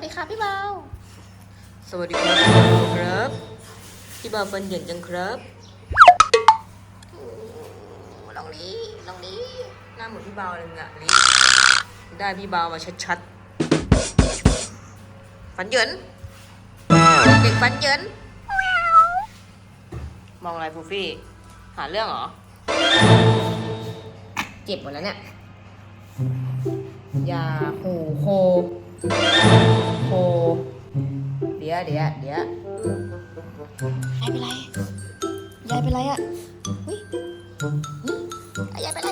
วัสดีค่ะพี่เบาสวัสดีครับครับพี่บ่าวฟันเหยินจังครับโอ้ลองนี้ลองนี้หน้าเหมือนพี่บ่าวเลยอะลิได้พี่บ่าวมาชัดๆฟันเหยินเด็กฟันเหยินมองอะไรฟูฟี่ หาเรื่องเหรอ เจ็บหมดแล้วเนี่ยยาหูโค โคเดี๋ยวเดี๋ยวเดี๋ยวยายเป็นไรยายเป็นไรอะเฮ้ยหึยายเป็นไร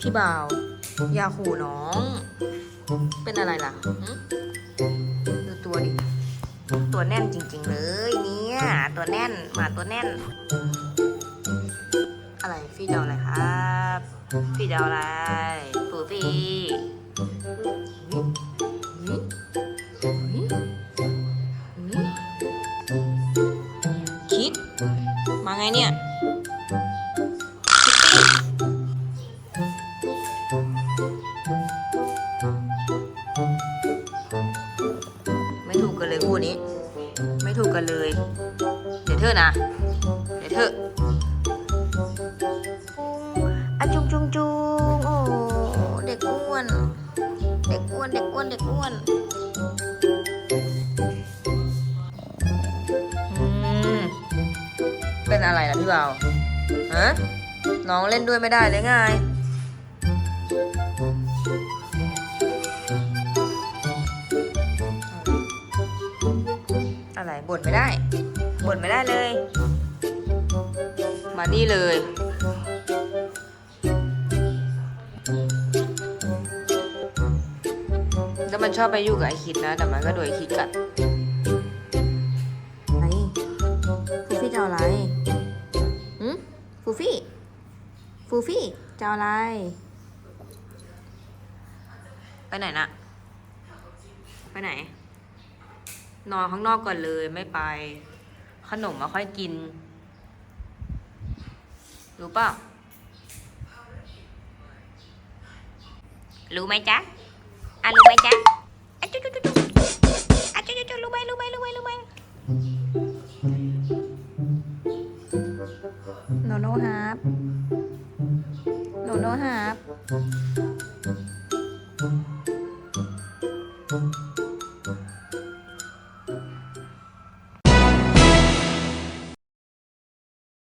พี่บ่าวยาขู่น้อง เป็นอะไรล่ะหึดูตัวดิ ตัวแน่นจริง ๆ เลยเนี่ย ตัวแน่นหมาตัวแน่น อะไร พี่จะเอาอะไรครับ พี่จะเอาอะไร งเนี่ยไม่ถูกกันเลยคู่นี้ ไม่ถูกกันเลย เดี๋ยวเธอนะ เดี๋ยวเธออะจุงจุงจุงโอ้เด็กอ้วน เด็กอ้วน เด็กอ้วน เด็กอ้วน เป็นอะไรล่ะพี่เบาฮะน้องเล่นด้วยไม่ได้เลยไงอะไรบ่นไม่ได้บ่นไม่ได้เลย มานี่เลยแล้วมันชอบไปอยู่กับไอคิดนะ แต่มันก็โดนไอคิดกัด ฟูฟี่จะเอาอะไร ไปไหนน่ะไปไหน นอนข้างนอกก่อนเลยไม่ไป ขนมมาค่อยกิน รู้เปล่ารู้ไหมจ๊ะอะรู้ไหมจ๊ะอะจุ๊จุ๊จุ๊จุ๊อะจุ๊จุ๊จุ๊รู้ไหมรู้ไหมรู้ไหมรู้ไหมโนโนฮาร์ปโนโนฮาร์